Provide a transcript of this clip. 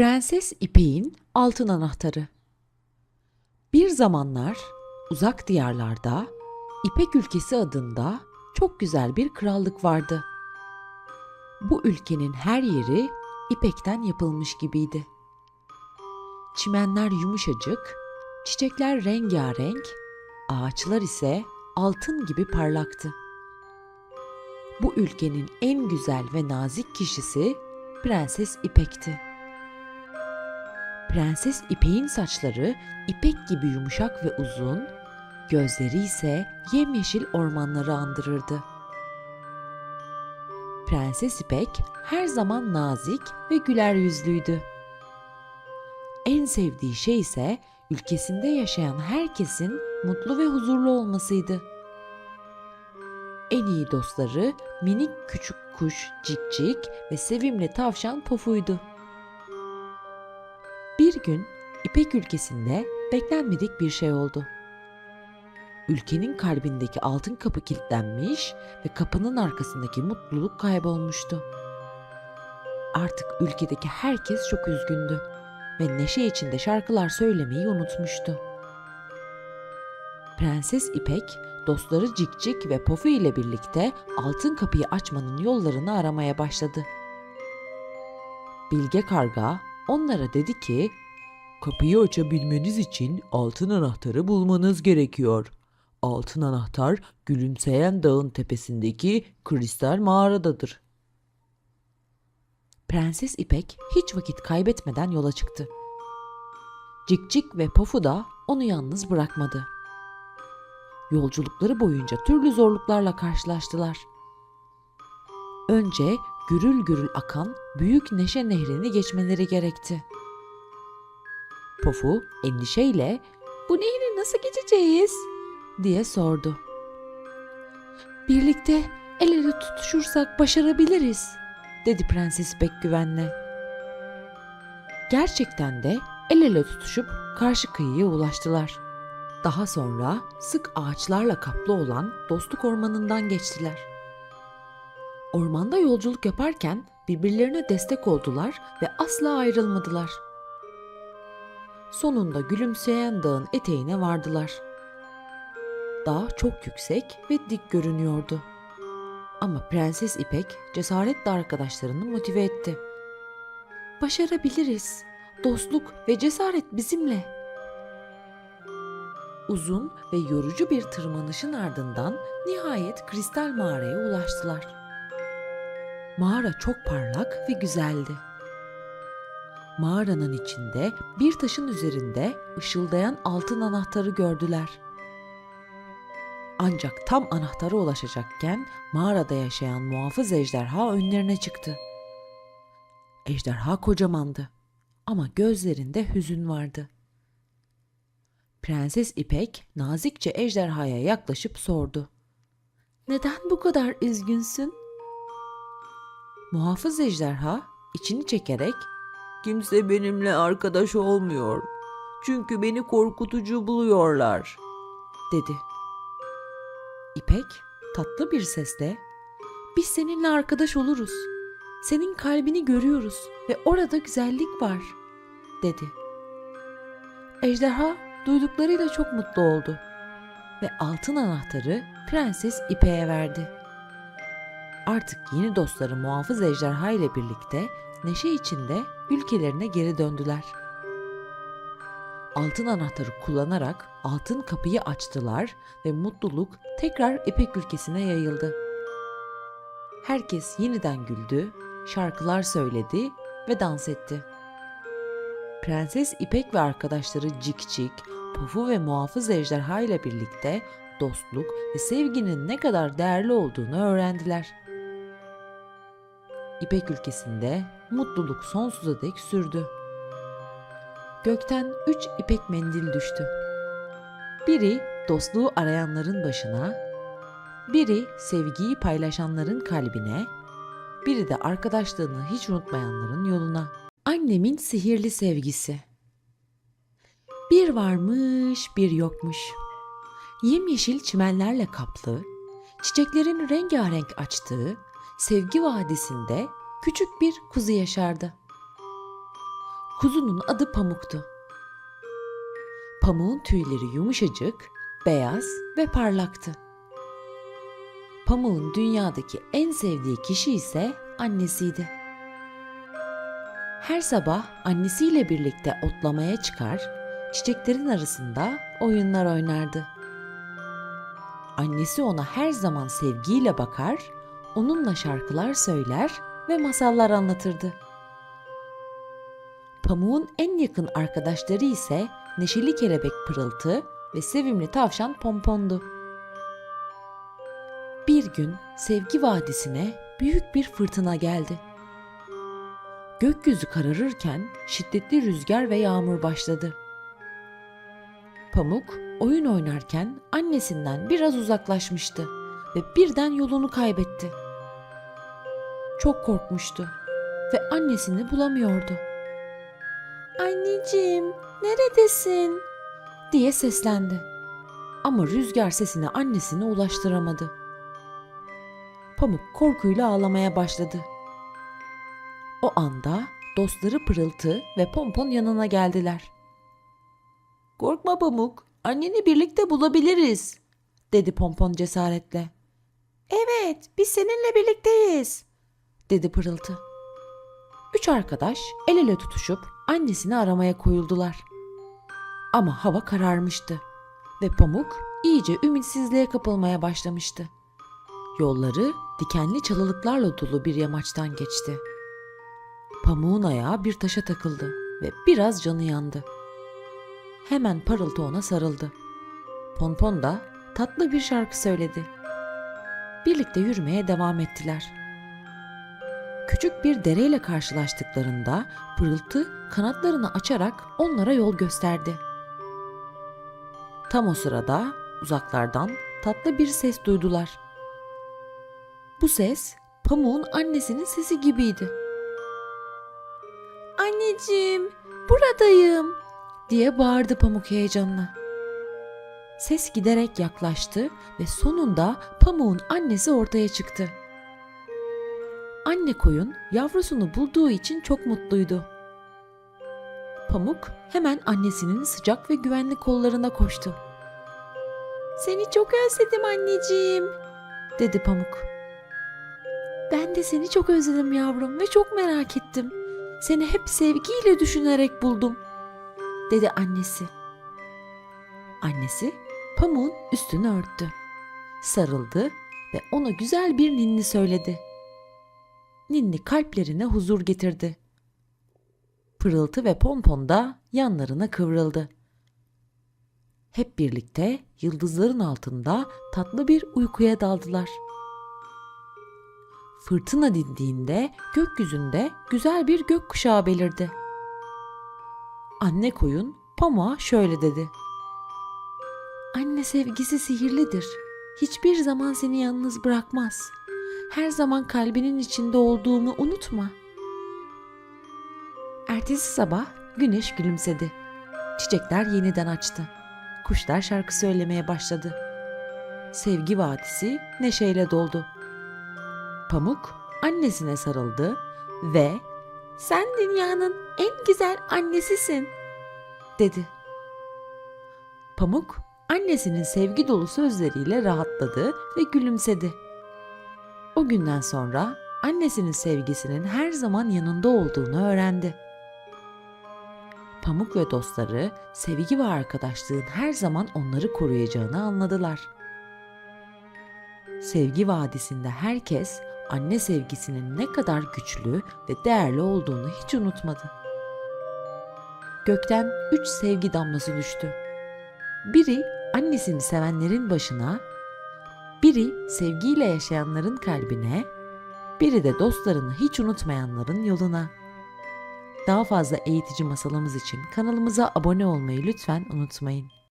Prenses İpek'in altın anahtarı. Bir zamanlar uzak diyarlarda İpek ülkesi adında çok güzel bir krallık vardı. Bu ülkenin her yeri ipekten yapılmış gibiydi. Çimenler yumuşacık, çiçekler rengarenk, ağaçlar ise altın gibi parlaktı. Bu ülkenin en güzel ve nazik kişisi Prenses İpek'ti. Prenses İpek'in saçları ipek gibi yumuşak ve uzun, gözleri ise yemyeşil ormanları andırırdı. Prenses İpek her zaman nazik ve güler yüzlüydü. En sevdiği şey ise ülkesinde yaşayan herkesin mutlu ve huzurlu olmasıydı. En iyi dostları minik küçük kuş Cikcik ve sevimli tavşan Pofu'ydu. Bir gün İpek ülkesinde beklenmedik bir şey oldu. Ülkenin kalbindeki altın kapı kilitlenmiş ve kapının arkasındaki mutluluk kaybolmuştu. Artık ülkedeki herkes çok üzgündü ve neşe içinde şarkılar söylemeyi unutmuştu. Prenses İpek, dostları Cikcik ve Pofu ile birlikte altın kapıyı açmanın yollarını aramaya başladı. Bilge Karga onlara dedi ki, Kapıyı açabilmeniz için altın anahtarı bulmanız gerekiyor. Altın anahtar gülümseyen dağın tepesindeki kristal mağaradadır. Prenses İpek hiç vakit kaybetmeden yola çıktı. Cikcik ve Pofu da onu yalnız bırakmadı. Yolculukları boyunca türlü zorluklarla karşılaştılar. Önce gürül gürül akan büyük Neşe Nehri'ni geçmeleri gerekti. Pofu endişeyle "Bu nehri nasıl geçeceğiz?" diye sordu. "Birlikte el ele tutuşursak başarabiliriz." dedi Prenses İpek güvenle. Gerçekten de el ele tutuşup karşı kıyıya ulaştılar. Daha sonra sık ağaçlarla kaplı olan dostluk ormanından geçtiler. Ormanda yolculuk yaparken birbirlerine destek oldular ve asla ayrılmadılar. Sonunda gülümseyen dağın eteğine vardılar. Dağ çok yüksek ve dik görünüyordu. Ama Prenses İpek cesaretle arkadaşlarını motive etti. Başarabiliriz. Dostluk ve cesaret bizimle. Uzun ve yorucu bir tırmanışın ardından nihayet kristal mağaraya ulaştılar. Mağara çok parlak ve güzeldi. Mağaranın içinde bir taşın üzerinde ışıldayan altın anahtarı gördüler. Ancak tam anahtara ulaşacakken mağarada yaşayan muhafız ejderha önlerine çıktı. Ejderha kocamandı ama gözlerinde hüzün vardı. Prenses İpek nazikçe ejderhaya yaklaşıp sordu. Neden bu kadar üzgünsün? Muhafız ejderha içini çekerek Kimse benimle arkadaş olmuyor. Çünkü beni korkutucu buluyorlar. dedi. İpek tatlı bir sesle biz seninle arkadaş oluruz. Senin kalbini görüyoruz ve orada güzellik var dedi. Ejderha duyduklarıyla çok mutlu oldu ve altın anahtarı Prenses İpek'e verdi. Artık yeni dostları muhafız ejderha ile birlikte neşe içinde ülkelerine geri döndüler. Altın anahtarı kullanarak altın kapıyı açtılar ve mutluluk tekrar İpek ülkesine yayıldı. Herkes yeniden güldü, şarkılar söyledi ve dans etti. Prenses İpek ve arkadaşları Cikcik, Pufu ve muhafız ejderha ile birlikte dostluk ve sevginin ne kadar değerli olduğunu öğrendiler. İpek ülkesinde mutluluk sonsuza dek sürdü. Gökten üç ipek mendil düştü. Biri dostluğu arayanların başına, biri sevgiyi paylaşanların kalbine, biri de arkadaşlığını hiç unutmayanların yoluna. Annemin sihirli sevgisi. Bir varmış, bir yokmuş. Yemyeşil çimenlerle kaplı, çiçeklerin rengarenk açtığı Sevgi Vadisi'nde küçük bir kuzu yaşardı. Kuzunun adı Pamuk'tu. Pamuğun tüyleri yumuşacık, beyaz ve parlaktı. Pamuğun dünyadaki en sevdiği kişi ise annesiydi. Her sabah annesiyle birlikte otlamaya çıkar, çiçeklerin arasında oyunlar oynardı. Annesi ona her zaman sevgiyle bakar, onunla şarkılar söyler ve masallar anlatırdı. Pamuğun en yakın arkadaşları ise neşeli kelebek pırıltı ve sevimli tavşan pompondu. Bir gün Sevgi Vadisi'ne büyük bir fırtına geldi. Gökyüzü kararırken şiddetli rüzgar ve yağmur başladı. Pamuk oyun oynarken annesinden biraz uzaklaşmıştı ve birden yolunu kaybetti. Çok korkmuştu ve annesini bulamıyordu. Anneciğim, neredesin? diye seslendi. Ama rüzgar sesini annesine ulaştıramadı. Pamuk korkuyla ağlamaya başladı. O anda dostları Pırıltı ve Pompon yanına geldiler. Korkma Pamuk, anneni birlikte bulabiliriz, dedi Pompon cesaretle. Evet, biz seninle birlikteyiz, dedi Pırıltı. Üç arkadaş el ele tutuşup annesini aramaya koyuldular. Ama hava kararmıştı ve Pamuk iyice ümitsizliğe kapılmaya başlamıştı. Yolları dikenli çalılıklarla dolu bir yamaçtan geçti. Pamuğun ayağı bir taşa takıldı ve biraz canı yandı. Hemen parıltı ona sarıldı. Ponpon da tatlı bir şarkı söyledi. Birlikte yürümeye devam ettiler. Küçük bir dereyle karşılaştıklarında pırıltı kanatlarını açarak onlara yol gösterdi. Tam o sırada uzaklardan tatlı bir ses duydular. Bu ses Pamuk'un annesinin sesi gibiydi. Anneciğim, buradayım diye bağırdı Pamuk heyecanla. Ses giderek yaklaştı ve sonunda Pamuk'un annesi ortaya çıktı. Anne koyun yavrusunu bulduğu için çok mutluydu. Pamuk hemen annesinin sıcak ve güvenli kollarına koştu. Seni çok özledim anneciğim, dedi Pamuk. Ben de seni çok özledim yavrum ve çok merak ettim. Seni hep sevgiyle düşünerek buldum, dedi annesi. Annesi Pamuk'un üstünü örttü. Sarıldı ve ona güzel bir ninni söyledi. Ninni kalplerine huzur getirdi. Pırıltı ve Pompon da yanlarına kıvrıldı. Hep birlikte yıldızların altında tatlı bir uykuya daldılar. Fırtına dindiğinde gökyüzünde güzel bir gökkuşağı belirdi. Anne koyun Pamuk'a şöyle dedi. Anne sevgisi sihirlidir. Hiçbir zaman seni yalnız bırakmaz. Her zaman kalbinin içinde olduğumu unutma. Ertesi sabah güneş gülümsedi. Çiçekler yeniden açtı. Kuşlar şarkı söylemeye başladı. Sevgi vadisi neşeyle doldu. Pamuk annesine sarıldı ve "Sen dünyanın en güzel annesisin." dedi. Pamuk annesinin sevgi dolu sözleriyle rahatladı ve gülümsedi. O günden sonra annesinin sevgisinin her zaman yanında olduğunu öğrendi. Pamuk ve dostları sevgi ve arkadaşlığın her zaman onları koruyacağını anladılar. Sevgi vadisinde herkes anne sevgisinin ne kadar güçlü ve değerli olduğunu hiç unutmadı. Gökten üç sevgi damlası düştü. Biri annesini sevenlerin başına, biri sevgiyle yaşayanların kalbine, biri de dostlarını hiç unutmayanların yoluna. Daha fazla eğitici masalımız için kanalımıza abone olmayı lütfen unutmayın.